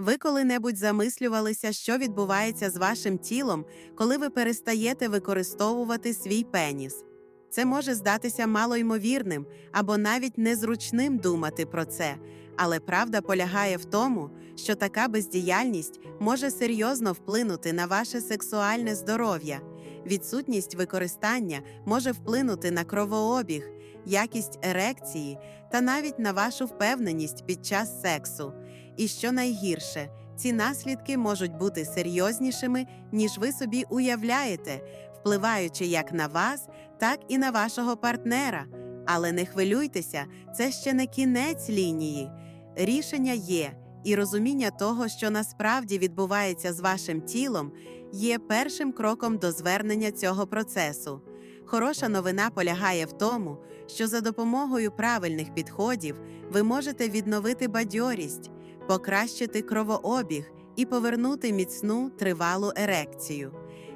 Ви коли-небудь замислювалися, що відбувається з вашим тілом, коли ви перестаєте використовувати свій пеніс? Це може здатися малоймовірним або навіть незручним думати про це, але правда полягає в тому, що така бездіяльність може серйозно вплинути на ваше сексуальне здоров'я. Відсутність використання може вплинути на кровообіг, якість ерекції та навіть на вашу впевненість під час сексу. І що найгірше, ці наслідки можуть бути серйознішими, ніж ви собі уявляєте, впливаючи як на вас, так і на вашого партнера. Але не хвилюйтеся, це ще не кінець лінії. Рішення є, і розуміння того, що насправді відбувається з вашим тілом, є першим кроком до звернення цього процесу. Хороша новина полягає в тому, що за допомогою правильних підходів ви можете відновити бадьорість, покращити кровообіг і повернути міцну тривалу ерекцію.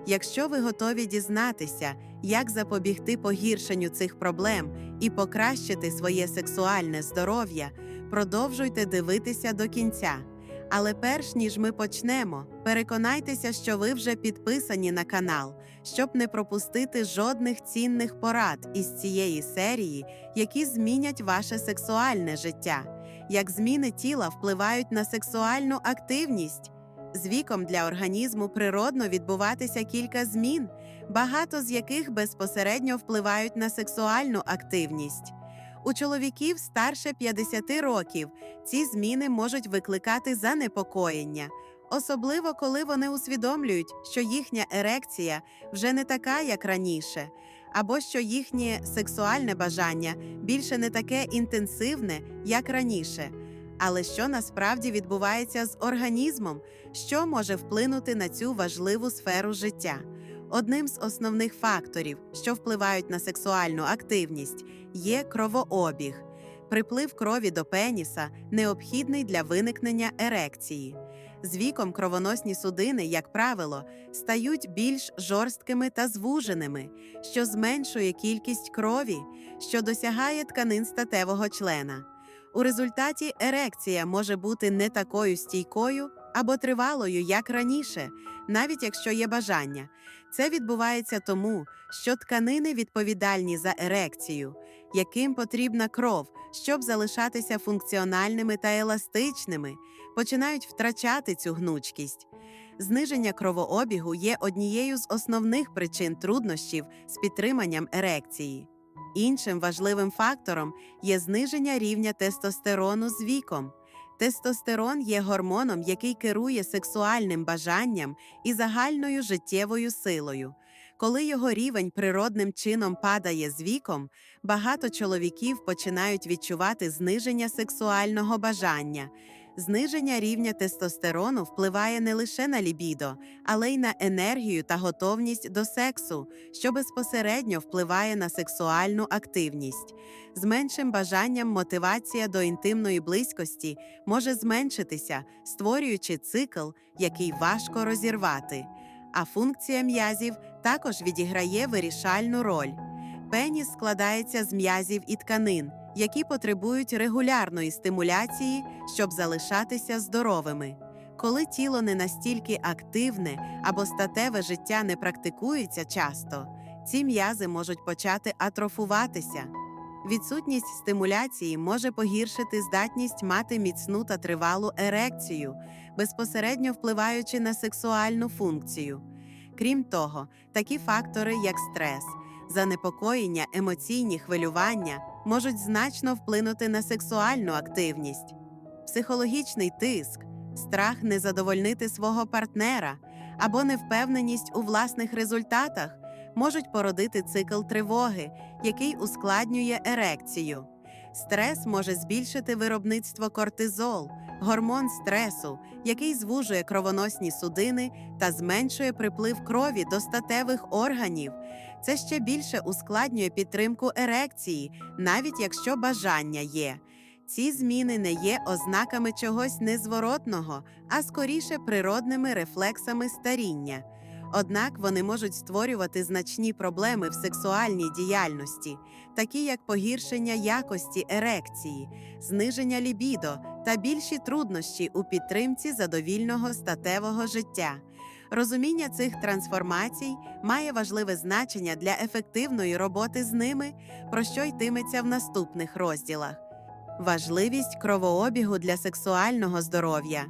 Якщо ви готові дізнатися, як запобігти погіршенню цих проблем і покращити своє сексуальне здоров'я, продовжуйте дивитися до кінця. Але перш ніж ми почнемо, переконайтеся, що ви вже підписані на канал, щоб не пропустити жодних цінних порад із цієї серії, які змінять ваше сексуальне життя, як зміни тіла впливають на сексуальну активність. З віком для організму природно відбуватися кілька змін, багато з яких безпосередньо впливають на сексуальну активність. У чоловіків старше 50 років ці зміни можуть викликати занепокоєння, особливо коли вони усвідомлюють, що їхня ерекція вже не така, як раніше, або що їхнє сексуальне бажання більше не таке інтенсивне, як раніше. Але що насправді відбувається з організмом, що може вплинути на цю важливу сферу життя? Одним з основних факторів, що впливають на сексуальну активність, є кровообіг. Приплив крові до пеніса необхідний для виникнення ерекції. З віком кровоносні судини, як правило, стають більш жорсткими та звуженими, що зменшує кількість крові, що досягає тканин статевого члена. У результаті ерекція може бути не такою стійкою або тривалою, як раніше, навіть якщо є бажання. Це відбувається тому, що тканини відповідальні за ерекцію, яким потрібна кров, щоб залишатися функціональними та еластичними, починають втрачати цю гнучкість. Зниження кровообігу є однією з основних причин труднощів з підтриманням ерекції. Іншим важливим фактором є зниження рівня тестостерону з віком. Тестостерон є гормоном, який керує сексуальним бажанням і загальною життєвою силою. Коли його рівень природним чином падає з віком, багато чоловіків починають відчувати зниження сексуального бажання. Зниження рівня тестостерону впливає не лише на лібідо, але й на енергію та готовність до сексу, що безпосередньо впливає на сексуальну активність. З меншим бажанням мотивація до інтимної близькості може зменшитися, створюючи цикл, який важко розірвати. А функція м'язів також відіграє вирішальну роль. Пеніс складається з м'язів і тканин, які потребують регулярної стимуляції, щоб залишатися здоровими. Коли тіло не настільки активне або статеве життя не практикується часто, ці м'язи можуть почати атрофуватися. Відсутність стимуляції може погіршити здатність мати міцну та тривалу ерекцію, безпосередньо впливаючи на сексуальну функцію. Крім того, такі фактори, як стрес, занепокоєння, емоційні хвилювання, можуть значно вплинути на сексуальну активність. Психологічний тиск, страх не задовольнити свого партнера або невпевненість у власних результатах можуть породити цикл тривоги, який ускладнює ерекцію. Стрес може збільшити виробництво кортизол, гормон стресу, який звужує кровоносні судини та зменшує приплив крові до статевих органів. Це ще більше ускладнює підтримку ерекції, навіть якщо бажання є. Ці зміни не є ознаками чогось незворотного, а скоріше природними рефлексами старіння. Однак вони можуть створювати значні проблеми в сексуальній діяльності, такі як погіршення якості ерекції, зниження лібідо та більші труднощі у підтримці задовільного статевого життя. Розуміння цих трансформацій має важливе значення для ефективної роботи з ними, про що йтиметься в наступних розділах. Важливість кровообігу для сексуального здоров'я.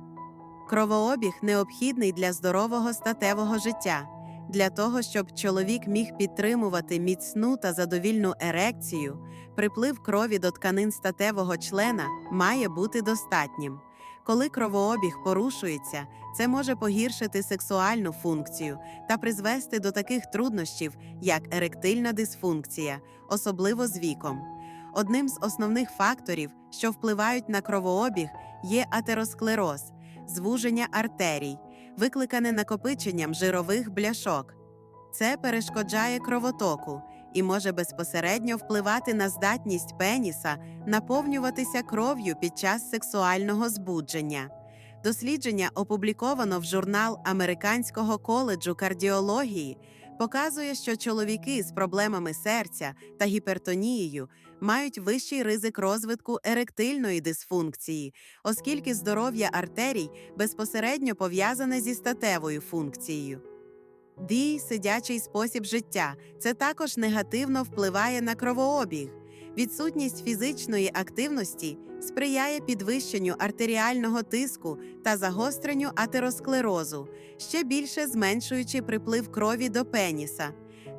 Кровообіг необхідний для здорового статевого життя. Для того, щоб чоловік міг підтримувати міцну та задовільну ерекцію, приплив крові до тканин статевого члена має бути достатнім. Коли кровообіг порушується, це може погіршити сексуальну функцію та призвести до таких труднощів, як еректильна дисфункція, особливо з віком. Одним з основних факторів, що впливають на кровообіг, є атеросклероз, звуження артерій, викликане накопиченням жирових бляшок. Це перешкоджає кровотоку і може безпосередньо впливати на здатність пеніса наповнюватися кров'ю під час сексуального збудження. Дослідження, опубліковано в журнал Американського коледжу кардіології, показує, що чоловіки з проблемами серця та гіпертонією мають вищий ризик розвитку еректильної дисфункції, оскільки здоров'я артерій безпосередньо пов'язане зі статевою функцією. Дій, сидячий спосіб життя це також негативно впливає на кровообіг. Відсутність фізичної активності сприяє підвищенню артеріального тиску та загостренню атеросклерозу, ще більше зменшуючи приплив крові до пеніса.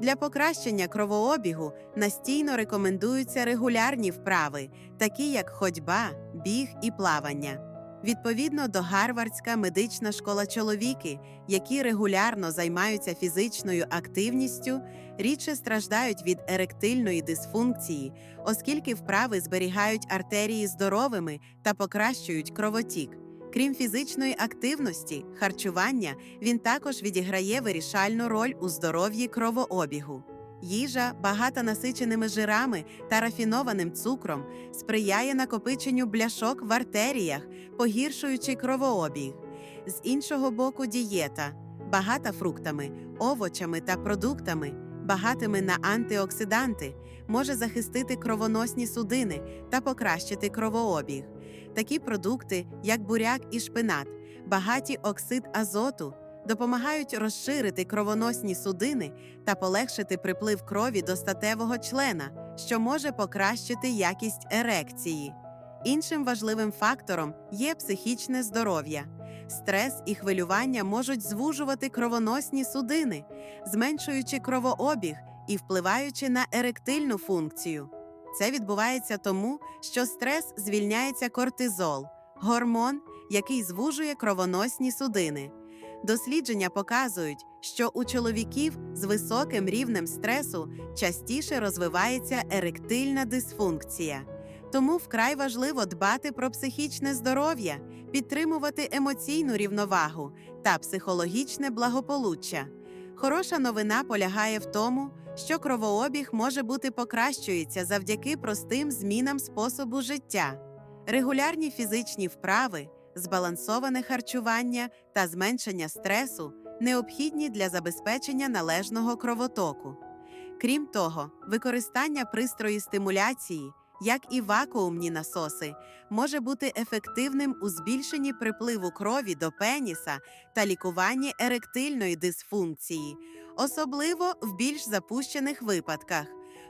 Для покращення кровообігу настійно рекомендуються регулярні вправи, такі як ходьба, біг і плавання. Відповідно до Гарвардська медична школа чоловіки, які регулярно займаються фізичною активністю, рідше страждають від еректильної дисфункції, оскільки вправи зберігають артерії здоровими та покращують кровотік. Крім фізичної активності, харчування він також відіграє вирішальну роль у здоров'ї кровообігу. Їжа, багата насиченими жирами та рафінованим цукром, сприяє накопиченню бляшок в артеріях, погіршуючи кровообіг. З іншого боку, дієта, багата фруктами, овочами та продуктами, багатими на антиоксиданти, може захистити кровоносні судини та покращити кровообіг. Такі продукти, як буряк і шпинат, багаті оксид азоту, допомагають розширити кровоносні судини та полегшити приплив крові до статевого члена, що може покращити якість ерекції. Іншим важливим фактором є психічне здоров'я. Стрес і хвилювання можуть звужувати кровоносні судини, зменшуючи кровообіг і впливаючи на еректильну функцію. Це відбувається тому, що стрес звільняється кортизол, гормон, який звужує кровоносні судини. Дослідження показують, що у чоловіків з високим рівнем стресу частіше розвивається еректильна дисфункція. Тому вкрай важливо дбати про психічне здоров'я, підтримувати емоційну рівновагу та психологічне благополуччя. Хороша новина полягає в тому, що кровообіг може бути покращується завдяки простим змінам способу життя. Регулярні фізичні вправи, збалансоване харчування та зменшення стресу необхідні для забезпечення належного кровотоку. Крім того, використання пристрої стимуляції, як і вакуумні насоси, може бути ефективним у збільшенні припливу крові до пеніса та лікуванні еректильної дисфункції, особливо в більш запущених випадках.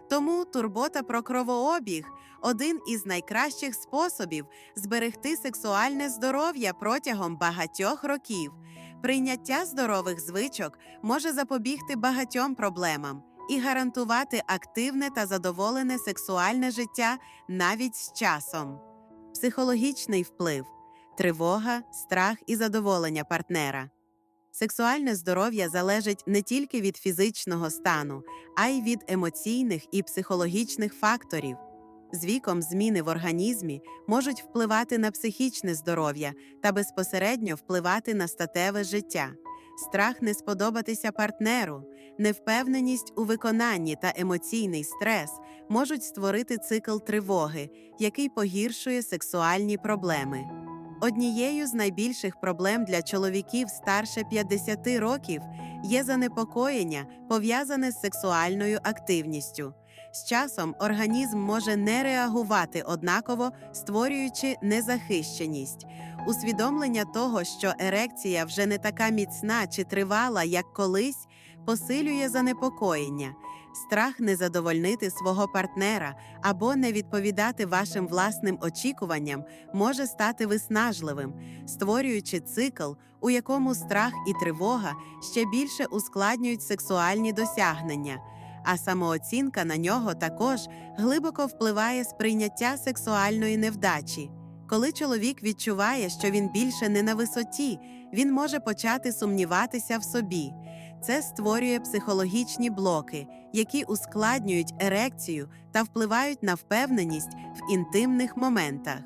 Тому турбота про кровообіг один із найкращих способів зберегти сексуальне здоров'я протягом багатьох років. Прийняття здорових звичок може запобігти багатьом проблемам і гарантувати активне та задоволене сексуальне життя навіть з часом. Психологічний вплив, тривога, страх і задоволення партнера. Сексуальне здоров'я залежить не тільки від фізичного стану, а й від емоційних і психологічних факторів. З віком зміни в організмі можуть впливати на психічне здоров'я та безпосередньо впливати на статеве життя. Страх не сподобатися партнеру, невпевненість у виконанні та емоційний стрес можуть створити цикл тривоги, який погіршує сексуальні проблеми. Однією з найбільших проблем для чоловіків старше 50 років є занепокоєння, пов'язане з сексуальною активністю. З часом організм може не реагувати однаково, створюючи незахищеність. Усвідомлення того, що ерекція вже не така міцна чи тривала, як колись, посилює занепокоєння, страх не задовольнити свого партнера або не відповідати вашим власним очікуванням може стати виснажливим, створюючи цикл, у якому страх і тривога ще більше ускладнюють сексуальні досягнення, а самооцінка на нього також глибоко впливає сприйняття сексуальної невдачі. Коли чоловік відчуває, що він більше не на висоті, він може почати сумніватися в собі. Це створює психологічні блоки, які ускладнюють ерекцію та впливають на впевненість в інтимних моментах.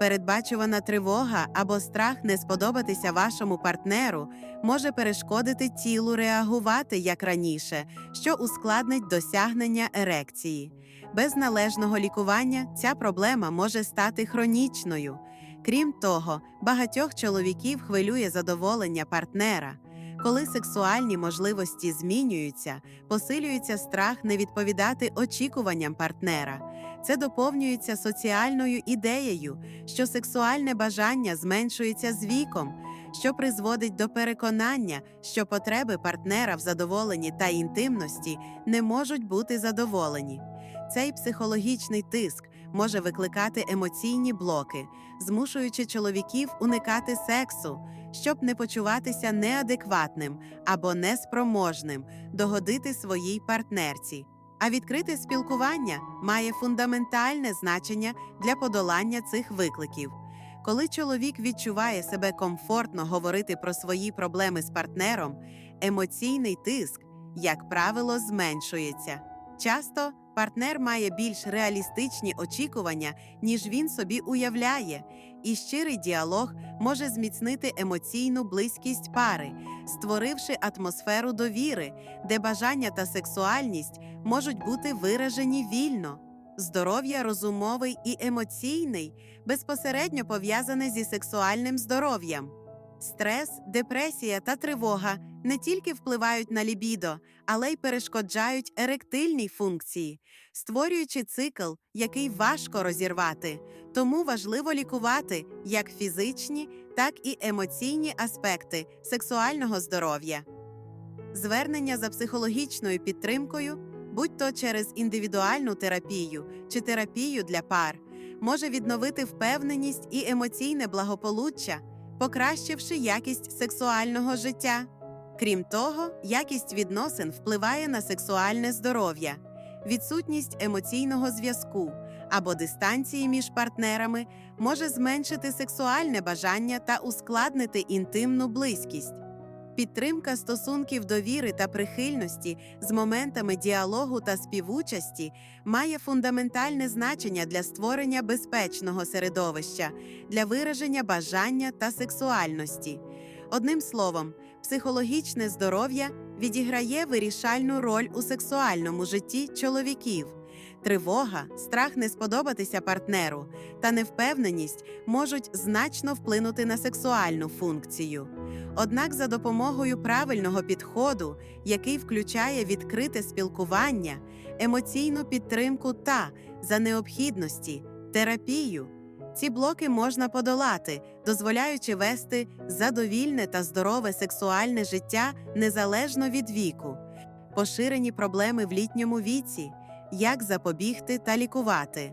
Передбачувана тривога або страх не сподобатися вашому партнеру може перешкодити тілу реагувати як раніше, що ускладнить досягнення ерекції. Без належного лікування ця проблема може стати хронічною. Крім того, багатьох чоловіків хвилює задоволення партнера. Коли сексуальні можливості змінюються, посилюється страх не відповідати очікуванням партнера. Це доповнюється соціальною ідеєю, що сексуальне бажання зменшується з віком, що призводить до переконання, що потреби партнера в задоволенні та інтимності не можуть бути задоволені. Цей психологічний тиск може викликати емоційні блоки, змушуючи чоловіків уникати сексу, щоб не почуватися неадекватним або неспроможним догодити своїй партнерці. А відкрите спілкування має фундаментальне значення для подолання цих викликів. Коли чоловік відчуває себе комфортно говорити про свої проблеми з партнером, емоційний тиск, як правило, зменшується. Часто партнер має більш реалістичні очікування, ніж він собі уявляє, і щирий діалог може зміцнити емоційну близькість пари, створивши атмосферу довіри, де бажання та сексуальність можуть бути виражені вільно. Здоров'я розумовий і емоційний безпосередньо пов'язане зі сексуальним здоров'ям. Стрес, депресія та тривога не тільки впливають на лібідо, але й перешкоджають еректильній функції, створюючи цикл, який важко розірвати. Тому важливо лікувати як фізичні, так і емоційні аспекти сексуального здоров'я. Звернення за психологічною підтримкою, будь то через індивідуальну терапію чи терапію для пар, може відновити впевненість і емоційне благополуччя, покращивши якість сексуального життя. Крім того, якість відносин впливає на сексуальне здоров'я, відсутність емоційного зв'язку або дистанції між партнерами може зменшити сексуальне бажання та ускладнити інтимну близькість. Підтримка стосунків довіри та прихильності з моментами діалогу та співучасті має фундаментальне значення для створення безпечного середовища, для вираження бажання та сексуальності. Одним словом, психологічне здоров'я відіграє вирішальну роль у сексуальному житті чоловіків. Тривога, страх не сподобатися партнеру та невпевненість можуть значно вплинути на сексуальну функцію. Однак, за допомогою правильного підходу, який включає відкрите спілкування, емоційну підтримку та за необхідності терапію, ці блоки можна подолати, дозволяючи вести задовільне та здорове сексуальне життя незалежно від віку, поширені проблеми в літньому віці, як запобігти та лікувати.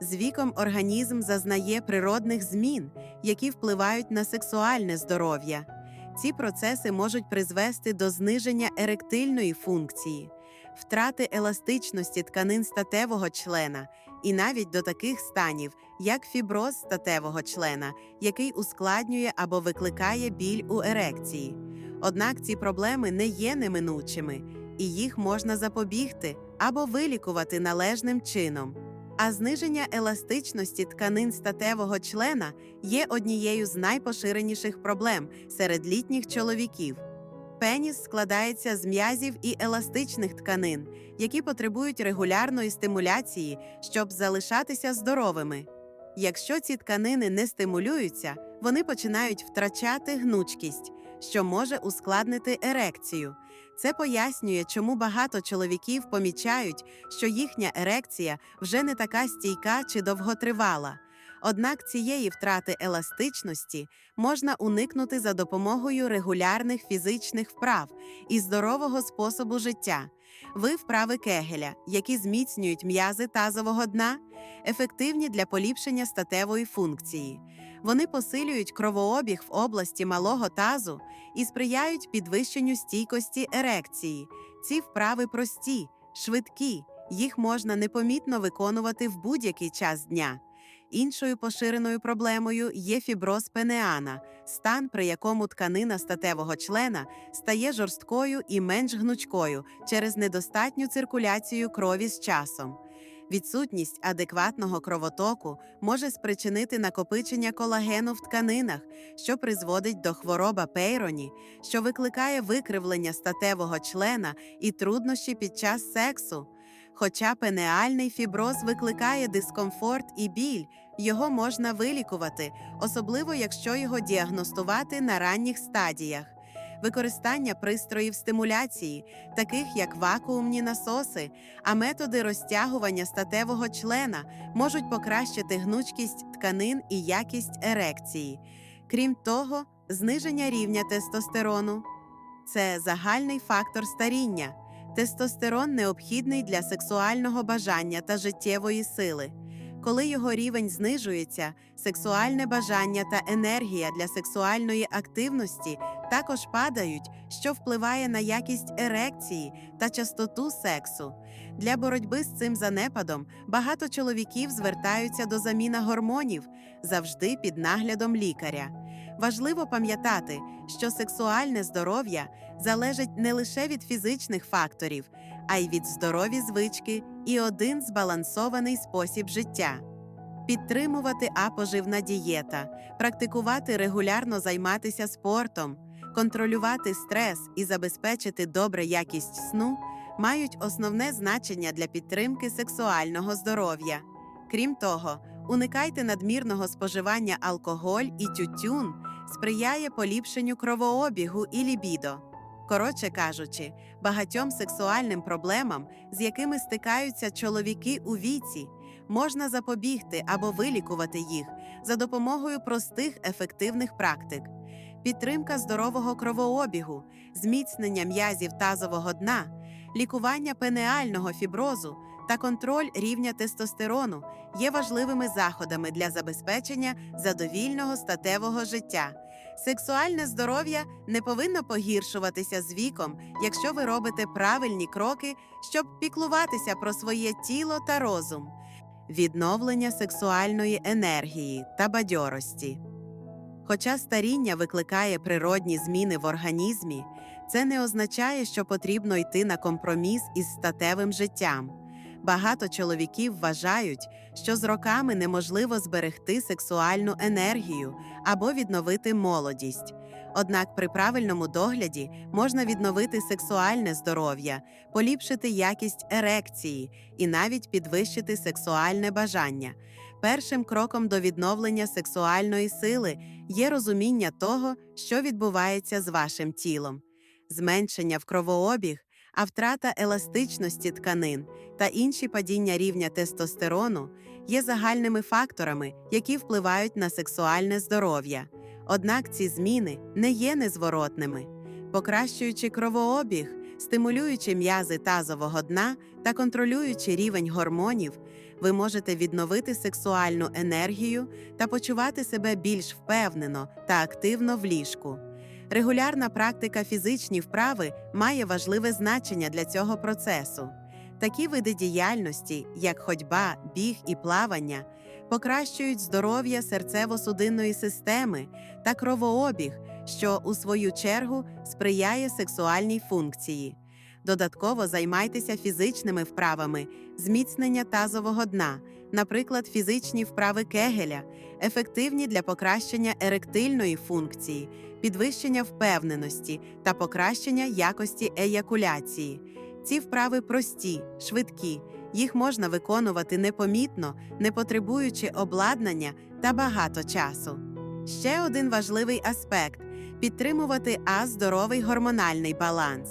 З віком організм зазнає природних змін, які впливають на сексуальне здоров'я. Ці процеси можуть призвести до зниження еректильної функції, втрати еластичності тканин статевого члена і навіть до таких станів, як фіброз статевого члена, який ускладнює або викликає біль у ерекції. Однак ці проблеми не є неминучими, і їх можна запобігти або вилікувати належним чином. А зниження еластичності тканин статевого члена є однією з найпоширеніших проблем серед літніх чоловіків. Пеніс складається з м'язів і еластичних тканин, які потребують регулярної стимуляції, щоб залишатися здоровими. Якщо ці тканини не стимулюються, вони починають втрачати гнучкість, що може ускладнити ерекцію. Це пояснює, чому багато чоловіків помічають, що їхня ерекція вже не така стійка чи довготривала. Однак цієї втрати еластичності можна уникнути за допомогою регулярних фізичних вправ і здорового способу життя. Ви вправи кегеля, які зміцнюють м'язи тазового дна, ефективні для поліпшення статевої функції. Вони посилюють кровообіг в області малого тазу і сприяють підвищенню стійкості ерекції. Ці вправи прості, швидкі, їх можна непомітно виконувати в будь-який час дня. Іншою поширеною проблемою є фіброз пенеана, стан, при якому тканина статевого члена стає жорсткою і менш гнучкою через недостатню циркуляцію крові з часом. Відсутність адекватного кровотоку може спричинити накопичення колагену в тканинах, що призводить до хвороба пейроні, що викликає викривлення статевого члена і труднощі під час сексу. Хоча пенеальний фіброз викликає дискомфорт і біль, його можна вилікувати, особливо якщо його діагностувати на ранніх стадіях. Використання пристроїв стимуляції, таких як вакуумні насоси, а методи розтягування статевого члена можуть покращити гнучкість тканин і якість ерекції. Крім того, зниження рівня тестостерону це загальний фактор старіння. Тестостерон необхідний для сексуального бажання та життєвої сили. Коли його рівень знижується, сексуальне бажання та енергія для сексуальної активності також падають, що впливає на якість ерекції та частоту сексу. Для боротьби з цим занепадом багато чоловіків звертаються до заміна гормонів завжди під наглядом лікаря. Важливо пам'ятати, що сексуальне здоров'я залежить не лише від фізичних факторів, а й від здорові звички і один збалансований спосіб життя. Підтримувати апоживна дієта, практикувати регулярно займатися спортом, контролювати стрес і забезпечити добре якість сну мають основне значення для підтримки сексуального здоров'я. Крім того, уникайте надмірного споживання алкоголь і тютюн сприяє поліпшенню кровообігу і лібідо. Коротше кажучи, багатьом сексуальним проблемам, з якими стикаються чоловіки у віці, можна запобігти або вилікувати їх за допомогою простих ефективних практик. Підтримка здорового кровообігу, зміцнення м'язів тазового дна, лікування пенеального фіброзу та контроль рівня тестостерону є важливими заходами для забезпечення задовільного статевого життя. Сексуальне здоров'я не повинно погіршуватися з віком, якщо ви робите правильні кроки, щоб піклуватися про своє тіло та розум, відновлення сексуальної енергії та бадьорості. Хоча старіння викликає природні зміни в організмі, це не означає, що потрібно йти на компроміс із статевим життям. Багато чоловіків вважають, що з роками неможливо зберегти сексуальну енергію або відновити молодість. Однак при правильному догляді можна відновити сексуальне здоров'я, поліпшити якість ерекції і навіть підвищити сексуальне бажання. Першим кроком до відновлення сексуальної сили є розуміння того, що відбувається з вашим тілом, зменшення в кровообіг, а втрата еластичності тканин та інші падіння рівня тестостерону є загальними факторами, які впливають на сексуальне здоров'я. Однак ці зміни не є незворотними, покращуючи кровообіг, стимулюючи м'язи тазового дна та контролюючи рівень гормонів, ви можете відновити сексуальну енергію та почувати себе більш впевнено та активно в ліжку. Регулярна практика фізичні вправи має важливе значення для цього процесу. Такі види діяльності, як ходьба, біг і плавання, покращують здоров'я серцево-судинної системи та кровообіг, що у свою чергу сприяє сексуальній функції. Додатково займайтеся фізичними вправами, зміцнення тазового дна, наприклад, фізичні вправи кегеля, ефективні для покращення еректильної функції, підвищення впевненості та покращення якості еякуляції. Ці вправи прості, швидкі, їх можна виконувати непомітно, не потребуючи обладнання та багато часу. Ще один важливий аспект підтримувати А здоровий гормональний баланс,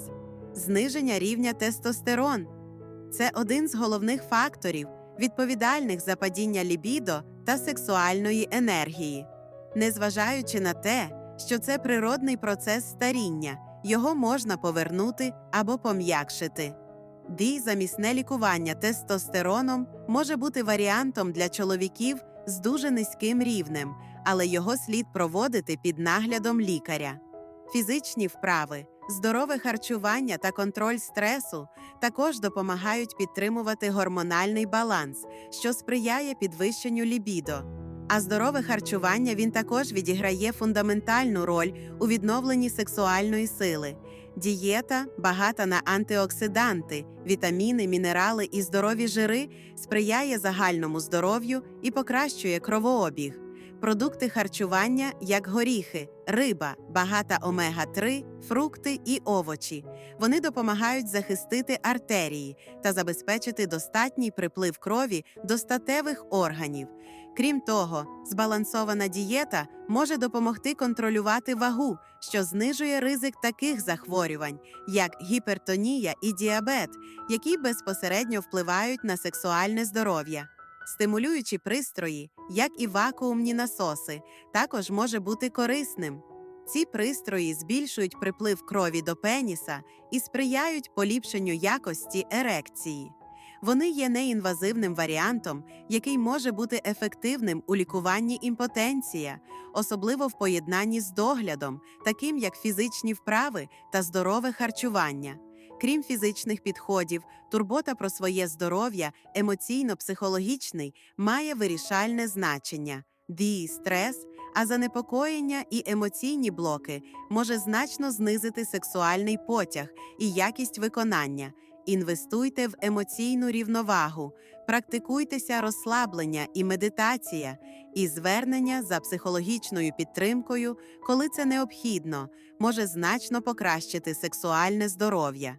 зниження рівня тестостерон. Це один з головних факторів, відповідальних за падіння лібідо та сексуальної енергії. Незважаючи на те, що це природний процес старіння, його можна повернути або пом'якшити. Дій замісне лікування тестостероном може бути варіантом для чоловіків з дуже низьким рівнем, але його слід проводити під наглядом лікаря. Фізичні вправи, здорове харчування та контроль стресу також допомагають підтримувати гормональний баланс, що сприяє підвищенню лібідо. А здорове харчування він також відіграє фундаментальну роль у відновленні сексуальної сили. Дієта, багата на антиоксиданти, вітаміни, мінерали і здорові жири, сприяє загальному здоров'ю і покращує кровообіг. Продукти харчування, як горіхи, риба, багата омега-3, фрукти і овочі. Вони допомагають захистити артерії та забезпечити достатній приплив крові до статевих органів. Крім того, збалансована дієта може допомогти контролювати вагу, що знижує ризик таких захворювань, як гіпертонія і діабет, які безпосередньо впливають на сексуальне здоров'я. Стимулюючі пристрої, як і вакуумні насоси, також може бути корисним. Ці пристрої збільшують приплив крові до пеніса і сприяють поліпшенню якості ерекції. Вони є неінвазивним варіантом, який може бути ефективним у лікуванні імпотенція, особливо в поєднанні з доглядом, таким як фізичні вправи та здорове харчування. Крім фізичних підходів, турбота про своє здоров'я, емоційно-психологічний, має вирішальне значення. Дії стрес, а занепокоєння і емоційні блоки може значно знизити сексуальний потяг і якість виконання. Інвестуйте в емоційну рівновагу, практикуйтеся розслаблення і медитація, і звернення за психологічною підтримкою, коли це необхідно, може значно покращити сексуальне здоров'я.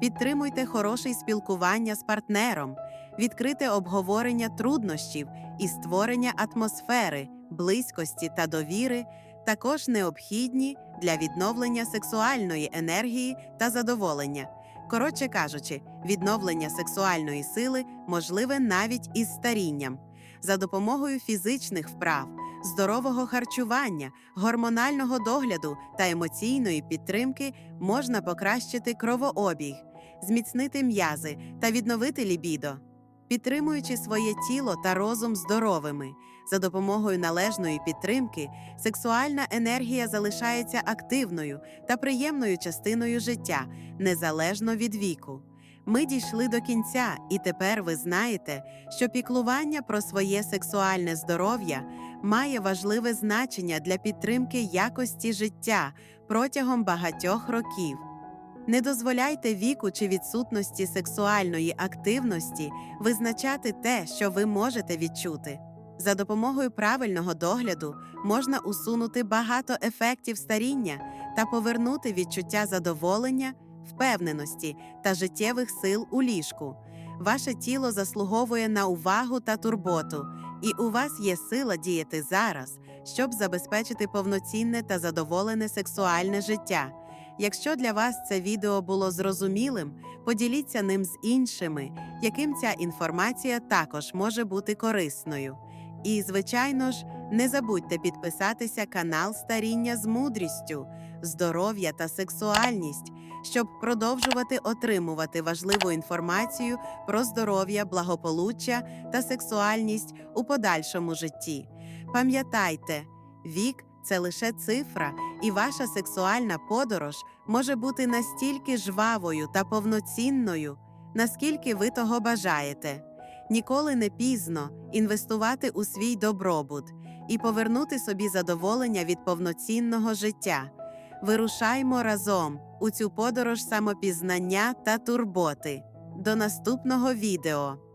Підтримуйте хороше спілкування з партнером, відкрите обговорення труднощів і створення атмосфери, близькості та довіри також необхідні для відновлення сексуальної енергії та задоволення. Коротше кажучи, відновлення сексуальної сили можливе навіть із старінням. За допомогою фізичних вправ, здорового харчування, гормонального догляду та емоційної підтримки можна покращити кровообіг, зміцнити м'язи та відновити лібідо. Підтримуючи своє тіло та розум здоровими, за допомогою належної підтримки, сексуальна енергія залишається активною та приємною частиною життя, незалежно від віку. Ми дійшли до кінця, і тепер ви знаєте, що піклування про своє сексуальне здоров'я має важливе значення для підтримки якості життя протягом багатьох років. Не дозволяйте віку чи відсутності сексуальної активності визначати те, що ви можете відчути. За допомогою правильного догляду можна усунути багато ефектів старіння та повернути відчуття задоволення, впевненості та життєвих сил у ліжку. Ваше тіло заслуговує на увагу та турботу, і у вас є сила діяти зараз, щоб забезпечити повноцінне та задоволене сексуальне життя. Якщо для вас це відео було зрозумілим, поділіться ним з іншими, яким ця інформація також може бути корисною. І, звичайно ж, не забудьте підписатися канал Старіння з мудрістю, здоров'я та сексуальність, щоб продовжувати отримувати важливу інформацію про здоров'я, благополуччя та сексуальність у подальшому житті. Пам'ятайте, вік це лише цифра, і ваша сексуальна подорож може бути настільки жвавою та повноцінною, наскільки ви того бажаєте. Ніколи не пізно інвестувати у свій добробут і повернути собі задоволення від повноцінного життя. Вирушаймо разом у цю подорож самопізнання та турботи. До наступного відео!